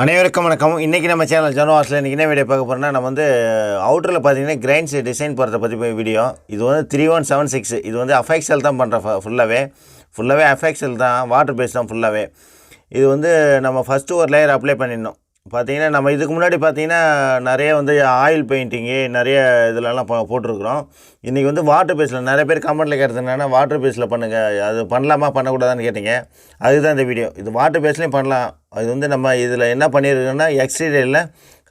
அனைவருக்கும் வணக்கம். இன்றைக்கி நம்ம சேனல் ஜனவாஸில் இன்றைக்கி என்ன வீடியோ பார்க்க போகிறோம்னா நம்ம வந்து அவுட்டரில் பார்த்தீங்கன்னா கிரைன்ஸ் டிசைன் போகிறத பற்றி போய் வீடியோ இது வந்து த்ரீ ஒன் செவன் சிக்ஸ் இது வந்து அஃபெக்சல் தான் பண்ணுற ஃபுல்லாகவே ஃபுல்லாகவே அஃபெக்சல் தான் வாட்டர் பேஸ் தான் ஃபுல்லாகவே இது வந்து நம்ம ஃபஸ்ட்டு ஒரு லேயர் அப்ளை பண்ணிடணும். பார்த்திங்கன்னா நம்ம இதுக்கு முன்னாடி பார்த்திங்கன்னா நிறைய வந்து ஆயில் பெயிண்டிங்கு நிறைய இதுலலாம் போட்டிருக்கிறோம். இன்றைக்கி வந்து வாட்டர் பேஸில் நிறைய பேர் கமெண்ட்டில் கேட்டது என்னென்னா வாட்டர் பேஸில் பண்ணுங்கள் அது பண்ணலாமா பண்ணக்கூடாதான்னு கேட்டிங்க. அதுதான் இந்த வீடியோ இது வாட்டர் பேஸ்லேயும் பண்ணலாம். அது வந்து நம்ம இதில் என்ன பண்ணியிருக்கோன்னா எக்ஸ்டீரியரில்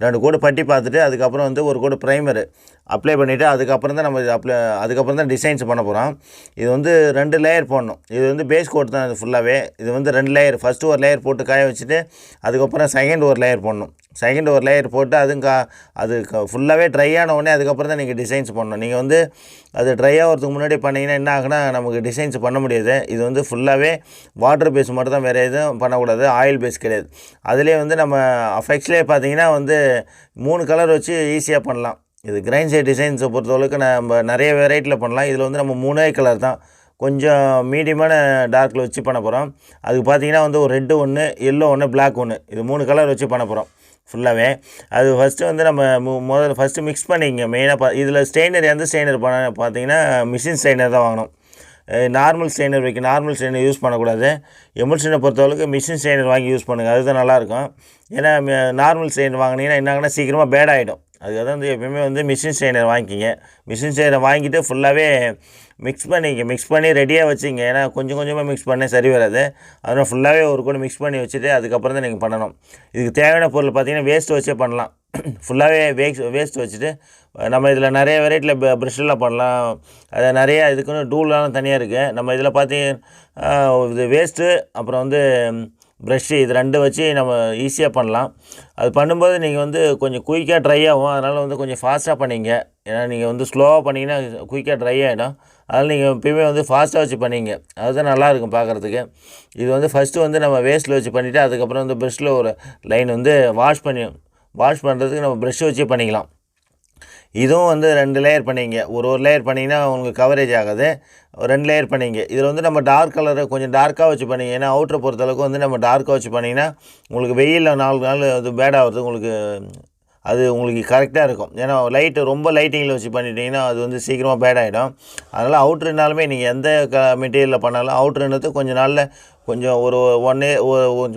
ரெண்டு கோடு பட்டி பார்த்துட்டு அதுக்கப்புறம் வந்து ஒரு கோடு ப்ரைமரு அப்ளை பண்ணிவிட்டு அதுக்கப்புறம் தான் நம்ம அப்ளை அதுக்கப்புறம் தான் டிசைன்ஸ் பண்ண போகிறோம் இது வந்து ரெண்டு லேயர் போடணும். இது வந்து பேஸ் கோட் தான் இது ஃபுல்லாகவே இது வந்து ரெண்டு லேயர் ஃபஸ்ட்டு ஒரு லேயர் போட்டு காய வச்சுட்டு அதுக்கப்புறம் செகண்ட் ஒரு லேயர் போடணும். செகண்ட் ஒரு லேயர் போட்டு அதுவும் கா அது ஃபுல்லாகவே ட்ரை ஆன உடனே அதுக்கப்புறம் தான் நீங்கள் டிசைன்ஸ் பண்ணணும். நீங்கள் வந்து அது ட்ரை ஆகிறதுக்கு முன்னாடி பண்ணிங்கன்னா என்ன ஆகுனா நமக்கு டிசைன்ஸ் பண்ண முடியாது. இது வந்து ஃபுல்லாகவே வாட்டர் பேஸ் மட்டும் தான் வேறு எதுவும் பண்ணக்கூடாது. ஆயில் பேஸ் கிடையாது. அதிலே வந்து நம்ம அஃபெக்ட்ஸ்லேயே பார்த்தீங்கன்னா வந்து மூணு கலர் வச்சு ஈஸியாக பண்ணலாம். இது கிரைன் சைட் டிசைன்ஸை பொறுத்தளவுக்கு நம்ம நிறைய வெரைட்டியில் பண்ணலாம். இதில் வந்து நம்ம மூணே கலர் தான். கொஞ்சம் மீடியமான டார்க்கில் வச்சு பண்ண போகிறோம் அதுக்கு பார்த்தீங்கன்னா வந்து ஒரு ரெட்டு ஒன்று எல்லோ ஒன்று பிளாக் ஒன்று இது மூணு கலர் வச்சு பண்ண போகிறோம் ஃபுல்லாகவே அது ஃபஸ்ட்டு வந்து நம்ம முதல்ல ஃபஸ்ட்டு மிக்ஸ் பண்ணிக்கங்க மெயினாக பா இதில் ஸ்டெயினர் எந்த ஸ்டெயினர் பண்ண பார்த்தீங்கன்னா மிஷின் ஸ்டெயினர் தான் வாங்கணும். நார்மல் ஸ்டெயினர் வைக்க நார்மல் ஸ்டெயினர் யூஸ் பண்ணக்கூடாது. எமுல்ஷனை பொறுத்தவரைக்கும் மிஷின் ஸ்டெயினர் வாங்கி யூஸ் பண்ணுங்கள் அதுதான் நல்லாயிருக்கும். ஏன்னா நார்மல் ஸ்டெயினர் வாங்கினீங்கன்னா என்னாங்கன்னா சீக்கிரமாக பேட் ஆகிடும் அதுக்காக தான் வந்து எப்பயுமே வந்து மிஷின் ஸ்டெயினர் வாங்கிக்கிங்க. மிஷின் ஸ்டெயினர் வாங்கிட்டு ஃபுல்லாகவே மிக்ஸ் பண்ணிக்க மிக்ஸ் பண்ணி ரெடியாக வச்சுங்க. ஏன்னா கொஞ்சம் கொஞ்சமாக மிக்ஸ் பண்ண சரி வராது. அதனால் ஃபுல்லாகவே ஒரு கூட மிக்ஸ் பண்ணி வச்சுட்டு அதுக்கப்புறம் தான் நீங்கள் பண்ணணும். இதுக்கு தேவையான பொருள் பார்த்தீங்கன்னா வேஸ்ட்டு வச்சே பண்ணலாம். ஃபுல்லாகவே வேஸ்ட் வேஸ்ட் வச்சுட்டு நம்ம இதில் நிறைய வெரைட்டியில் ப்ரெஷ்ஷெல்லாம் பண்ணலாம். அது நிறைய இதுக்குன்னு டூல்லாம் தனியாக இருக்குது நம்ம இதில் பார்த்தீங்கன்னா இது வேஸ்ட்டு அப்புறம் வந்து ப்ரெஷ்ஷு இது ரெண்டு வச்சு நம்ம ஈஸியாக பண்ணலாம். அது பண்ணும்போது நீங்கள் வந்து கொஞ்சம் குயிக்காக ட்ரை ஆகும். அதனால் வந்து கொஞ்சம் ஃபாஸ்ட்டாக பண்ணிங்க. ஏன்னா நீங்கள் வந்து ஸ்லோவாக பண்ணிங்கன்னா குயிக்காக ட்ரை ஆகிடும் அதனால் நீங்கள் எப்பயுமே வந்து ஃபாஸ்ட்டாக வச்சு பண்ணிங்க. அதுதான் நல்லாயிருக்கும் பார்க்குறதுக்கு இது வந்து ஃபஸ்ட்டு வந்து நம்ம வேஸ்ட்டில் வச்சு பண்ணிவிட்டு அதுக்கப்புறம் வந்து ப்ரெஷ்ஷில் ஒரு லைன் வந்து வாஷ் பண்ணி வாஷ் பண்ணுறதுக்கு நம்ம ப்ரெஷ்ஷை வச்சே பண்ணிக்கலாம். இதுவும் வந்து ரெண்டு லேயர் பண்ணிங்க. ஒரு ஒரு லேயர் பண்ணிங்கன்னா உங்களுக்கு கவரேஜ் ஆகாது. ரெண்டு லேயர் பண்ணிங்க. இதில் வந்து நம்ம டார்க் கலரை கொஞ்சம் டார்க்காக வச்சு பண்ணிங்க. ஏன்னா அவுட்ரை பொறுத்தளவுக்கு வந்து நம்ம டார்க்காக வச்சு பண்ணிங்கன்னா உங்களுக்கு வெயிலில் நாலு நாள் அது பேடாகிறது உங்களுக்கு அது உங்களுக்கு கரெக்டாக இருக்கும். ஏன்னா லைட்டு ரொம்ப லைட்டிங்கில் வச்சு பண்ணிட்டீங்கன்னா அது வந்து சீக்கிரமாக பேட் ஆகிடும் அதனால் அவுட்ருனாலுமே நீங்கள் எந்த க மெட்டீரியலில் பண்ணாலும் அவுட்ருன்றது கொஞ்சம் நாளில் கொஞ்சம் ஒரு ஒன்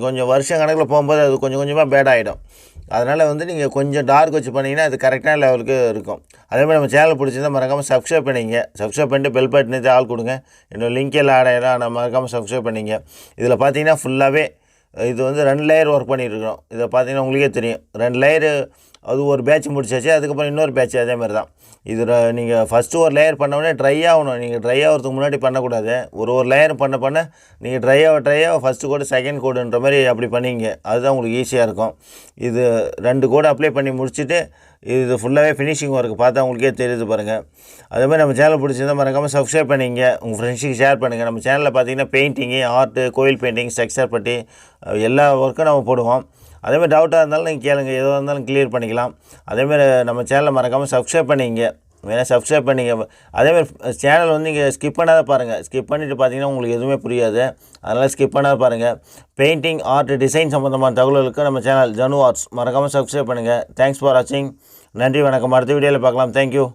கொஞ்சம் வருஷம் கணக்கில் போகும்போது அது கொஞ்சம் கொஞ்சமாக பேட் ஆகிடும் அதனால் வந்து நீங்கள் கொஞ்சம் டார்க் வச்சு பண்ணிங்கன்னா அது கரெக்டான லெவலுக்கு இருக்கும். அதே மாதிரி நம்ம சேனல் பிடிச்சிருந்தா மறக்காமல் சப்ஸ்கிரைப் பண்ணிங்க. சப்ஸ்கிரைப் பண்ணிட்டு பெல் பட்டனு ஆள் கொடுங்க. என்னோட லிங்க் எல்லாம் ஆடையெல்லாம் நான் மறக்காமல் சப்ஸ்கிரைப் பண்ணிங்க. இதில் பார்த்தீங்கன்னா ஃபுல்லாகவே இது வந்து ரெண்டு லேயர் ஒர்க் பண்ணிகிட்ருக்கோம் இதை பார்த்தீங்கன்னா உங்களுக்கே தெரியும். ரெண்டு லேயரு அது ஒரு பேட்ச் முடிச்சாச்சு அதுக்கப்புறம் இன்னொரு பேட்ச் அதே மாதிரி தான். இதில் நீங்கள் ஃபஸ்ட்டு ஒரு லேயர் பண்ண ட்ரை ஆகணும். நீங்கள் ட்ரை ஆகிறதுக்கு முன்னாடி பண்ணக்கூடாது. ஒரு ஒரு லேயர் பண்ண பண்ண நீங்கள் ட்ரை ஆக ட்ரை ஆக ஃபஸ்ட்டு கோடு செகண்ட் கோடுன்ற மாதிரி அப்படி பண்ணிங்க. அதுதான் உங்களுக்கு ஈஸியாக இருக்கும். இது ரெண்டு கோடு அப்ளை பண்ணி முடிச்சுட்டு இது ஃபுல்லாகவே ஃபினிஷிங் ஒர்க் பார்த்தா உங்களுக்கே தெரியுது பாருங்கள் அதே மாதிரி நம்ம சேனல் பிடிச்சிருந்தால் மறக்காமல் சப்ஸ்கிரைப் பண்ணிங்க. உங்கள் ஃப்ரெண்ட்ஸுக்கு ஷேர் பண்ணுங்கள் நம்ம சேனலில் பார்த்தீங்கன்னா பெயிண்டிங்கு ஆர்ட்டு கோயில் பெயிண்டிங் ஸ்ட்ரக்சர் பட்டி எல்லா ஒர்க்கும் நம்ம போடுவோம். அதேமாதிரி டவுட்டாக இருந்தாலும் நீங்கள் கேளுங்க. எதுவாக இருந்தாலும் கிளியர் பண்ணிக்கலாம். அதேமாதிரி நம்ம சேனலை மறக்காமல் சப்ஸ்கிரைப் பண்ணிங்க. வேணால் சப்ஸ்கிரைப் பண்ணிங்க. அதேமாதிரி சேனல் வந்து நீங்கள் ஸ்கிப் பண்ணாத பாருங்கள் ஸ்கிப் பண்ணிவிட்டு பார்த்தீங்கன்னா உங்களுக்கு எதுவுமே புரியாது. அதனால் ஸ்கிப் பண்ணாத பாருங்கள் பெயிண்டிங் ஆர்ட் டிசைன் சம்மந்தமான தகவல்களுக்கு நம்ம சேனல் ஜனு ஆர்ட்ஸ் மறக்காமல் சப்ஸ்கிரைப் பண்ணுங்கள் தேங்க்ஸ் ஃபார் வாட்சிங் நன்றி வணக்கம். அடுத்த வீடியோவில் பார்க்கலாம். தேங்க்யூ